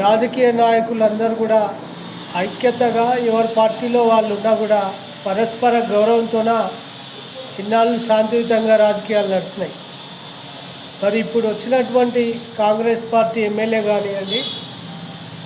రాజకీయ నాయకులందరూ కూడా ఐక్యతగా ఎవరి పార్టీలో వాళ్ళు ఉన్నా కూడా పరస్పర గౌరవంతోన ఇన్నాళ్ళు శాంతియుతంగా రాజకీయాలు నడిచినాయి మరి ఇప్పుడు వచ్చినటువంటి కాంగ్రెస్ పార్టీ ఎమ్మెల్యే కానివ్వండి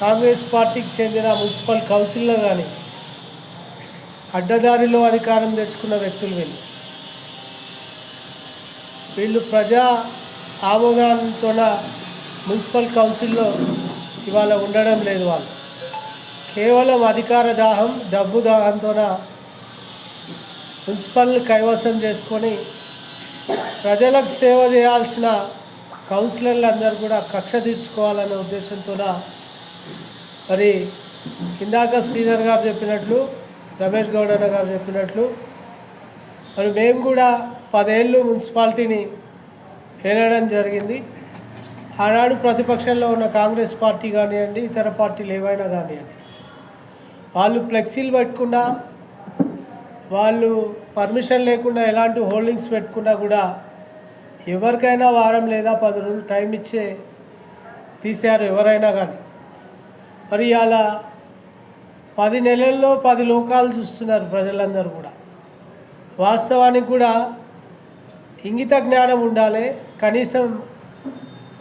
కాంగ్రెస్ పార్టీకి చెందిన మున్సిపల్ కౌన్సిల్లో కానీ అడ్డదారిలో అధికారం తెచ్చుకున్న వ్యక్తులు వీళ్ళు. వీళ్ళు ప్రజా ఆమోదంతోన మున్సిపల్ కౌన్సిల్లో ఇవాళ ఉండడం లేదు వాళ్ళు. కేవలం అధికార దాహం డబ్బు దాహంతోన మున్సిపల్ కైవసం చేసుకొని ప్రజలకు సేవ చేయాల్సిన కౌన్సిలర్లు అందరూ కూడా కక్ష తీర్చుకోవాలనే ఉద్దేశంతోన మరి ఇందాక శ్రీధర్ గారు చెప్పినట్లు రమేష్ గౌడన్న గారు చెప్పినట్లు మరి మేము కూడా పదేళ్ళు మున్సిపాలిటీని ఏలడం జరిగింది. ఆనాడు ప్రతిపక్షంలో ఉన్న కాంగ్రెస్ పార్టీ కానివ్వండి ఇతర పార్టీలు ఏవైనా కానివ్వండి వాళ్ళు ఫ్లెక్సీలు పెట్టుకున్నా వాళ్ళు పర్మిషన్ లేకుండా ఎలాంటి హోల్డింగ్స్ పెట్టుకున్నా కూడా ఎవరికైనా వారం లేదా పది రోజులు టైం ఇచ్చే తీశారు ఎవరైనా కానీ. మరి అలా పది నెలల్లో పది లోకాలు చూస్తున్నారు ప్రజలందరూ కూడా. వాస్తవానికి కూడా ఇంగిత జ్ఞానం ఉండాలి కనీసం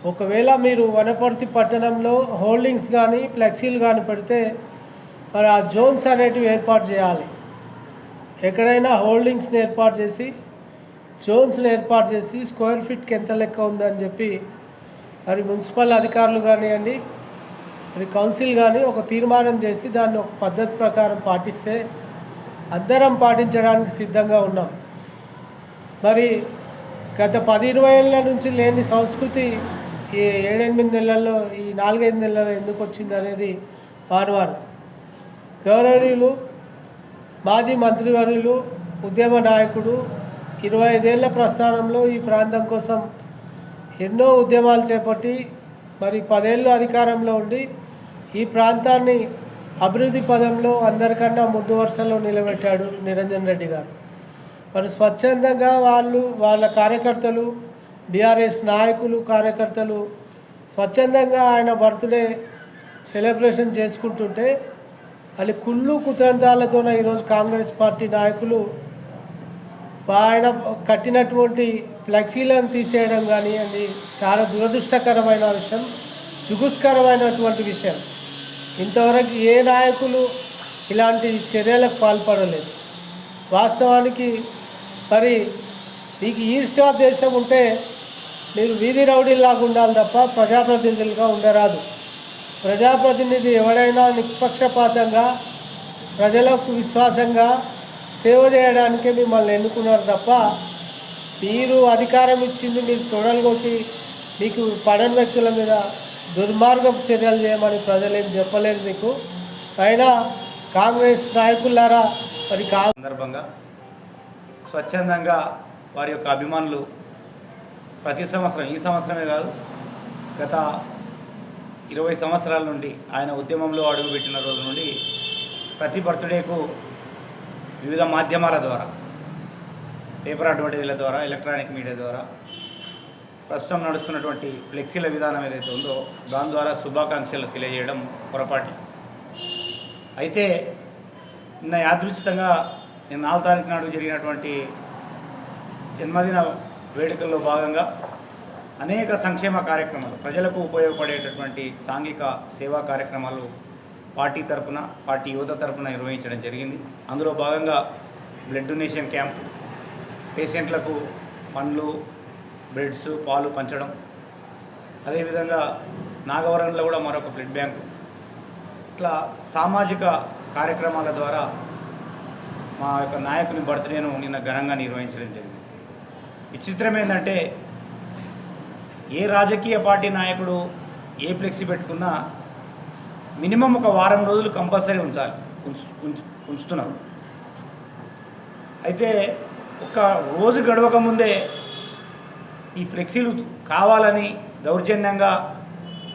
ఒకవేళ మీరు వనపర్తి పట్టణంలో హోల్డింగ్స్ కానీ ఫ్లెక్సీలు కానీ పెడితే మరి ఆ జోన్స్ అనేటివి ఏర్పాటు చేయాలి. ఎక్కడైనా హోల్డింగ్స్ని ఏర్పాటు చేసి జోన్స్ని ఏర్పాటు చేసి స్క్వేర్ ఫీట్కి ఎంత లెక్క ఉందని చెప్పి మరి మున్సిపల్ అధికారులు కానివ్వండి మరి కౌన్సిల్ కానీ ఒక తీర్మానం చేసి దాన్ని ఒక పద్ధతి ప్రకారం పాటిస్తే అందరం పాటించడానికి సిద్ధంగా ఉన్నాం. మరి గత పది ఇరవై ఏళ్ళ నుంచి లేని సంస్కృతి ఈ ఏడెనిమిది నెలల్లో ఈ నాలుగైదు నెలల్లో ఎందుకు వచ్చింది అనేది వారు గౌరవనీయులు మాజీ మంత్రివర్యులు ఉద్యమ నాయకుడు ఇరవై ఐదేళ్ళ ప్రస్థానంలో ఈ ప్రాంతం కోసం ఎన్నో ఉద్యమాలు చేపట్టి మరి పదేళ్ళు అధికారంలో ఉండి ఈ ప్రాంతాన్ని అభివృద్ధి పదంలో అందరికన్నా ముందు వరుసలో నిలబెట్టాడు నిరంజన్ రెడ్డి గారు. మరి స్వచ్ఛందంగా వాళ్ళు వాళ్ళ కార్యకర్తలు బీఆర్ఎస్ నాయకులు కార్యకర్తలు స్వచ్ఛందంగా ఆయన బర్త్డే సెలబ్రేషన్ చేసుకుంటుంటే అది కుళ్ళు కుతంత్రాలతోన ఈరోజు కాంగ్రెస్ పార్టీ నాయకులు ఆయన కట్టినటువంటి ఫ్లెక్సీలను తీసేయడం కానీ అది చాలా దురదృష్టకరమైన విషయం జుగుస్కరమైనటువంటి విషయం. ఇంతవరకు ఏ నాయకులు ఇలాంటి చర్యలకు పాల్పడలేదు. వాస్తవానికి మరి మీకు ఈర్ష్యా దేశం ఉంటే మీరు వీధి రౌడీలాగా ఉండాలి తప్ప ప్రజాప్రతినిధులుగా ఉండరాదు. ప్రజాప్రతినిధి ఎవడైనా నిష్పక్షపాతంగా ప్రజలకు విశ్వాసంగా సేవ చేయడానికే మిమ్మల్ని ఎన్నుకున్నారు తప్ప మీరు అధికారం ఇచ్చింది మీరు తొడలు కొట్టి మీకు పడని వ్యక్తుల మీద దుర్మార్గపు చర్యలు చేయమని ప్రజలేం చెప్పలేదు మీకు. అయినా కాంగ్రెస్ నాయకులారా మరి కా సందర్భంగా స్వచ్ఛందంగా వారి యొక్క అభిమానులు ప్రతి సంవత్సరం ఈ సంవత్సరమే కాదు గత ఇరవై సంవత్సరాల నుండి ఆయన ఉద్యమంలో అడుగుపెట్టిన రోజు నుండి ప్రతి బర్త్డేకు వివిధ మాధ్యమాల ద్వారా పేపర్ అడ్వర్టైజ్ల ద్వారా ఎలక్ట్రానిక్ మీడియా ద్వారా ప్రస్తుతం నడుస్తున్నటువంటి ఫ్లెక్సీల విధానం ఏదైతే ఉందో దాని ద్వారా శుభాకాంక్షలు తెలియజేయడం పొరపాటి. అయితే నిన్న యాదృచ్ఛితంగా నిన్న నాలుగు తారీఖు నాడు జరిగినటువంటి జన్మదిన వేడుకల్లో భాగంగా అనేక సంక్షేమ కార్యక్రమాలు ప్రజలకు ఉపయోగపడేటటువంటి సాంఘిక సేవా కార్యక్రమాలు పార్టీ తరపున పార్టీ యువత తరపున నిర్వహించడం జరిగింది. అందులో భాగంగా బ్లడ్ డొనేషన్ క్యాంప్ పేషెంట్లకు పండ్లు బ్రెడ్స్ పాలు పంచడం. అదేవిధంగా నాగవరంలో కూడా మరొక బ్లడ్ బ్యాంకు. ఇట్లా సామాజిక కార్యక్రమాల ద్వారా మా యొక్క నాయకుని బర్త్డేను నిన్న ఘనంగా నిర్వహించడం జరిగింది. విచిత్రం ఏంటంటే ఏ రాజకీయ పార్టీ నాయకుడు ఏ ఫ్లెక్సీ పెట్టుకున్నా మినిమం ఒక వారం రోజులు కంపల్సరీ ఉంచాలి ఉంచు ఉంచుతున్నారు. అయితే ఒక రోజు గడవక ముందే ఈ ఫ్లెక్సీలు కావాలని దౌర్జన్యంగా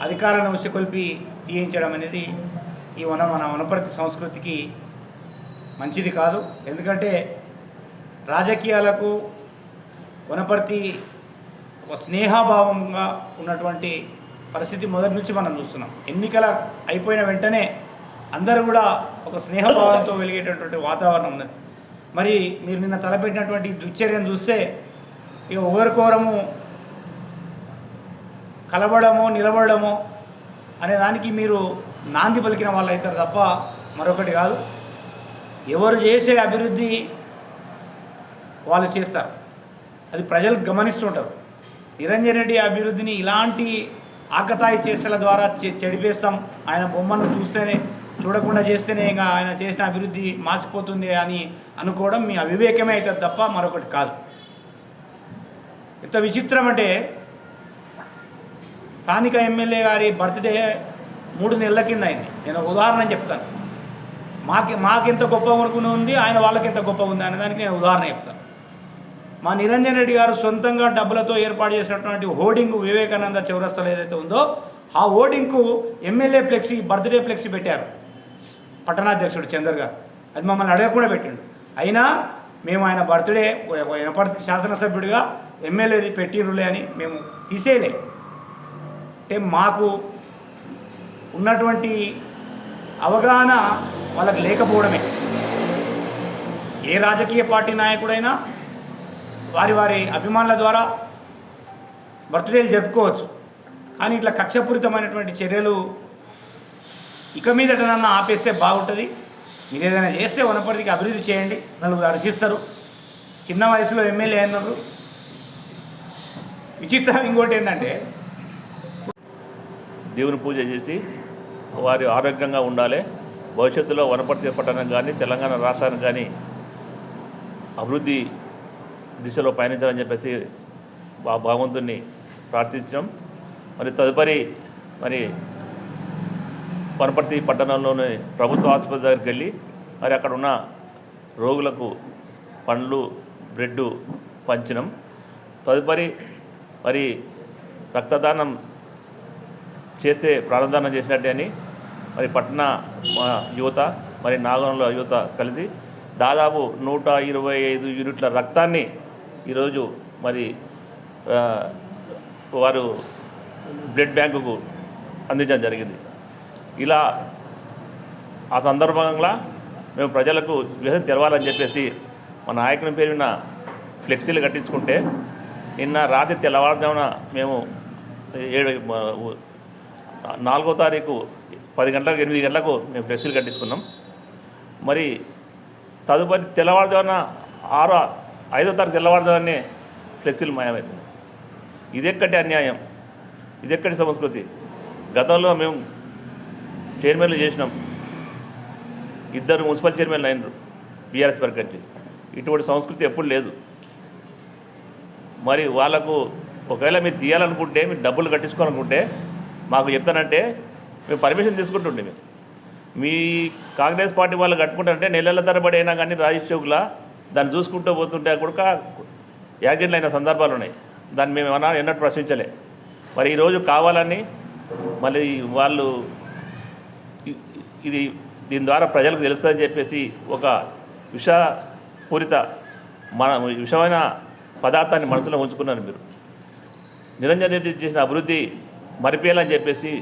అధికారాలను ఉసికొల్పి తీయించడం అనేది ఈ వన మన వనపర్తి సంస్కృతికి మంచిది కాదు. ఎందుకంటే రాజకీయాలకు వనపర్తి ఒక స్నేహభావంగా ఉన్నటువంటి పరిస్థితి మొదటి నుంచి మనం చూస్తున్నాం. ఎన్నికల అయిపోయిన వెంటనే అందరూ కూడా ఒక స్నేహభావంతో వెలిగేటటువంటి వాతావరణం ఉన్నది. మరి మీరు నిన్న తలపెట్టినటువంటి దుశ్చర్యను చూస్తే ఇక ఒకరికొరము కలవడమో నిలబడమో అనే దానికి మీరు నాంది పలికిన వాళ్ళు అవుతారు తప్ప మరొకటి కాదు. ఎవరు చేసే అభివృద్ధి వాళ్ళు చేస్తారు. అది ప్రజలు గమనిస్తుంటారు. నిరంజన్ రెడ్డి అభివృద్ధిని ఇలాంటి ఆకతాయి చేష్టల ద్వారా చె- చెడిపేస్తాం. ఆయన బొమ్మను చూస్తేనే చూడకుండా చేస్తేనే ఇంకా ఆయన చేసిన అభివృద్ధి మాసిపోతుంది అని అనుకోవడం మీ అవివేకమే అవుతుంది తప్ప మరొకటి కాదు. ఎంత విచిత్రం అంటే స్థానిక ఎమ్మెల్యే గారి బర్త్డే మూడు నెలల కింద అయింది. నేను ఉదాహరణ చెప్తాను. మాకి మాకెంత గొప్ప అనుకుని ఉంది ఆయన వాళ్ళకి ఎంత గొప్ప ఉంది అనే దానికి నేను ఉదాహరణ చెప్తాను. మా నిరంజన్ రెడ్డి గారు సొంతంగా డబ్బులతో ఏర్పాటు చేసినటువంటి హోర్డింగ్ వివేకానంద చౌరస్తలో ఏదైతే ఉందో ఆ హోర్డింగ్కు ఎమ్మెల్యే ఫ్లెక్సీ బర్త్డే ఫ్లెక్సీ పెట్టారు. పట్టణాధ్యక్షుడు చందర్ గారు. అది మమ్మల్ని అడగకుండా పెట్టిండు. అయినా మేము ఆయన బర్త్డే ఎప్పటికీ శాసనసభ్యుడిగా ఎమ్మెల్యేది పెట్టిరులే అని మేము తీసేయలే. అంటే మాకు ఉన్నటువంటి అవగాహన వాళ్ళకి లేకపోవడమే. ఏ రాజకీయ పార్టీ నాయకుడైనా వారి వారి అభిమానుల ద్వారా బర్త్డేలు జరుపుకోవచ్చు. కానీ ఇట్లా కక్షపూరితమైనటువంటి చర్యలు ఇక మీదటనన్నా ఆపేస్తే బాగుంటుంది. మీరు ఏదైనా చేస్తే వనపర్తికి అభివృద్ధి చేయండి. నలుగురు హర్షిస్తారు. చిన్న వయసులో ఎమ్మెల్యే అన్నారు విచిత్రం ఇంకోటి ఏంటంటే దేవుని పూజ చేసి వారి ఆరోగ్యంగా ఉండాలి. భవిష్యత్తులో వనపర్తి పట్టణం కానీ తెలంగాణ రాష్ట్రానికి కానీ అభివృద్ధి దిశలో పయనించాలని చెప్పేసి ఆ భగవంతుని ప్రార్థించాం. మరి తదుపరి మరి వనపర్తి పట్టణంలోని ప్రభుత్వ ఆసుపత్రి దగ్గరికి వెళ్ళి మరి అక్కడ ఉన్న రోగులకు పండ్లు బ్రెడ్ పంచినాం. తదుపరి మరి రక్తదానం చేసే ప్రాణదానం చేసినట్టే అని మరి పట్టణ మా యువత మరి నాగంలో యువత కలిసి దాదాపు నూట ఇరవై ఐదు యూనిట్ల రక్తాన్ని ఈరోజు మరి వారు బ్లడ్ బ్యాంకుకు అందించడం జరిగింది. ఇలా ఆ సందర్భంగా మేము ప్రజలకు వ్యవస్థ తెలవాలని చెప్పేసి మా నాయకుని పేరున ఫ్లెక్సీలు కట్టించుకుంటే నిన్న రాత్రి తెల్లవారుజామున మేము ఏడు నాలుగో తారీఖు పది గంటలకు ఎనిమిది గంటలకు మేము ఫ్లెక్సీలు కట్టించుకున్నాం. మరి తదుపరి తెల్లవారుజామున ఆరో ఐదో తారీఖు తెల్లవారుజామునే ఫ్లెక్సీలు మాయమవుతుంది ఇదెక్కటి అన్యాయం? ఇదెక్కటి సంస్కృతి? గతంలో మేము చైర్మన్లు చేసినాం. ఇద్దరు మున్సిపల్ చైర్మన్లు అయినరు బీఆర్ఎస్ పరికరించి ఇటువంటి సంస్కృతి ఎప్పుడు లేదు. మరి వాళ్ళకు ఒకవేళ మీరు తీయాలనుకుంటే మీరు డబ్బులు కట్టించుకోవాలనుకుంటే మాకు చెప్తానంటే మేము పర్మిషన్ తీసుకుంటుండే మేము. మీ కాంగ్రెస్ పార్టీ వాళ్ళు కట్టుకుంటారంటే నెలల తరబడి అయినా కానీ రాజేష్ చౌక్లా దాన్ని చూసుకుంటూ పోతుంటే కూడా యాక్సిడెంట్లు అయిన సందర్భాలు ఉన్నాయి. దాన్ని మేము ఏమన్నా ఎన్నట్టు ప్రశ్నించలే. మరి ఈరోజు కావాలని మళ్ళీ వాళ్ళు ఇది దీని ద్వారా ప్రజలకు తెలుస్తుందని చెప్పేసి ఒక విషపూరిత మన విషమైన పదార్థాన్ని మనసులో ఉంచుకున్నారు మీరు. నిరంజన్ రెడ్డి చేసిన అభివృద్ధి మరిపేయాలని చెప్పేసి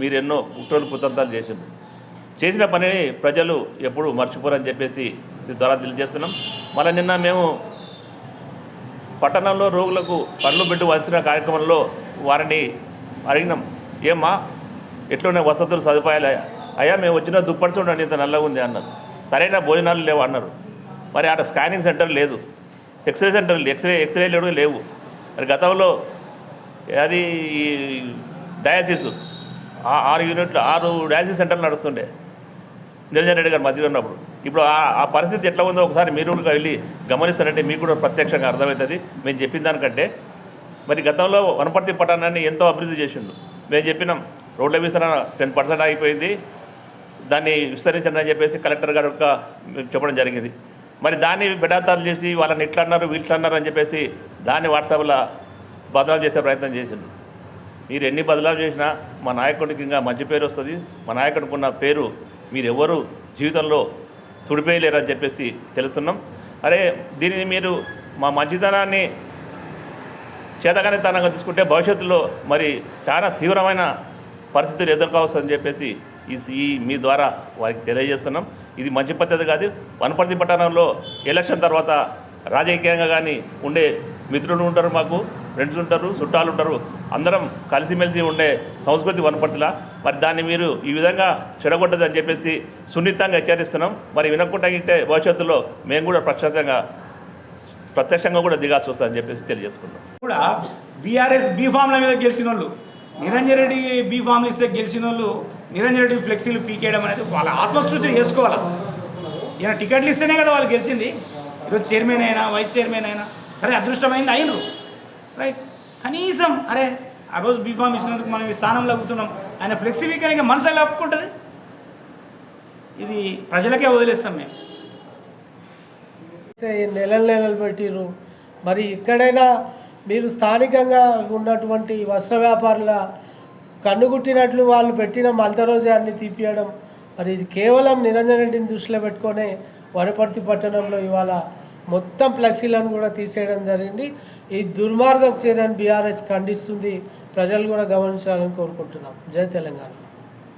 మీరు ఎన్నో కుట్రలు కుతంత్రాలు చేసిండ్రు. చేసిన పనిని ప్రజలు ఎప్పుడు మర్చిపోరని చెప్పేసి ద్వారా తెలియజేస్తున్నాం. మళ్ళీ నిన్న మేము పట్టణంలో రోగులకు పనులు బిడ్డు వచ్చిన కార్యక్రమంలో వారిని అడిగినాం. ఏమ్మా ఎట్లున్నాయి వసతులు సదుపాయాలు? అయ్యా మేము వచ్చిన దుప్పటి చూడండి ఇంత నల్లగా ఉంది అన్నారు. సరైన భోజనాలు లేవు అన్నారు. మరి అక్కడ స్కానింగ్ సెంటర్ లేదు. X ray centre x ray x ray లేవు లేవు. మరి గతంలో అది డయాసిస్ ఆరు యూనిట్లు ఆరు డయాసిస్ సెంటర్లు నడుస్తుండే. నిరంజన్ రెడ్డి గారు మధ్యలో ఉన్నప్పుడు. ఇప్పుడు ఆ పరిస్థితి ఎట్లా ఉందో ఒకసారి మీరు వెళ్ళి గమనిస్తారంటే మీకు కూడా ప్రత్యక్షంగా అర్థమవుతుంది. మేము చెప్పిన దానికంటే మరి గతంలో వనపర్తి పట్టణాన్ని ఎంతో అభివృద్ధి చేసిండు. మేము చెప్పినాం రోడ్ల విస్తరణ టెన్ పర్సెంట్ అయిపోయింది దాన్ని విస్తరించండి అని చెప్పేసి కలెక్టర్ గారు యొక్క చెప్పడం జరిగింది. మరి దాన్ని బిడాతాలు చేసి వాళ్ళని ఇట్లా అన్నారు వీళ్ళు అన్నారు అని చెప్పేసి దాన్ని వాట్సాప్లో బదలాలు చేసే ప్రయత్నం చేసిండు. మీరు ఎన్ని బదలాలు చేసినా మా నాయకుడికి ఇంకా మంచి పేరు వస్తుంది. మా నాయకుడికి ఉన్న పేరు మీరెవరు జీవితంలో తుడిపేయలేరని చెప్పేసి తెలుస్తున్నాం. అరే దీనిని మీరు మా మంచితనాన్ని చేతగానితనంగా తీసుకుంటే భవిష్యత్తులో మరి చాలా తీవ్రమైన పరిస్థితులు ఎదుర్కోవచ్చని చెప్పేసి ఈ ఈ మీ ద్వారా వారికి తెలియజేస్తున్నాం. ఇది మంచి పద్ధతి కాదు. వనపర్తి పట్టణంలో ఎలక్షన్ తర్వాత రాజకీయంగా కానీ ఉండే మిత్రులు ఉంటారు మాకు ఫ్రెండ్స్ ఉంటారు చుట్టాలు ఉంటారు. అందరం కలిసిమెలిసి ఉండే సంస్కృతి వనపర్తిలా. మరి దాన్ని మీరు ఈ విధంగా చెడగొట్టదని చెప్పేసి సున్నితంగా హెచ్చరిస్తున్నాం. మరి వినకుండా ఇంటే భవిష్యత్తులో మేము కూడా ప్రత్యక్షంగా ప్రత్యక్షంగా కూడా దిగాల్సి వస్తుందని చెప్పేసి తెలియజేసుకున్నాం కూడా బీఆర్ఎస్ బీ ఫామ్ల మీద గెలిచిన వాళ్ళు నిరంజన్ రెడ్డి బీ ఫామ్లు ఇస్తే గెలిచిన వాళ్ళు నిరంజన్ రెడ్డి ఫ్లెక్సీలు పీకేయడం అనేది వాళ్ళ ఆత్మస్థుతిని చేసుకోవాలి? ఈయన టికెట్లు ఇస్తేనే కదా వాళ్ళు గెలిచింది. ఈరోజు చైర్మన్ అయినా వైస్ చైర్మన్ అయినా సరే అదృష్టమైంది అయినరు. రైట్? కనీసం అరే ఆ రోజు బీఫామ్ ఇచ్చినందుకు మనం ఈ స్థానంలో కూర్చున్నాం. ఆయన ఫ్లెక్సీ వీకనిగా మనసు ఎలా ఒప్పుకుంటుంది? ఇది ప్రజలకే వదిలేస్తాం మేము. అయితే నెలలు నెలలు పెట్టిర్రు. మరి ఇక్కడైనా మీరు స్థానికంగా ఉన్నటువంటి వస్త్ర వ్యాపారుల కన్నుగుట్టినట్లు వాళ్ళు పెట్టిన మలత రోజే అన్ని తీపియడం మరి ఇది కేవలం నిరంజన్ రెడ్డిని దృష్టిలో పెట్టుకొని వనపర్తి పట్టణంలో ఇవాళ మొత్తం ఫ్లెక్సీలను కూడా తీసేయడం జరిగింది. ఈ దుర్మార్గం చర్యను బీఆర్ఎస్ ఖండిస్తుంది. ప్రజలు కూడా గమనించాలని కోరుకుంటున్నాం. జై తెలంగాణ.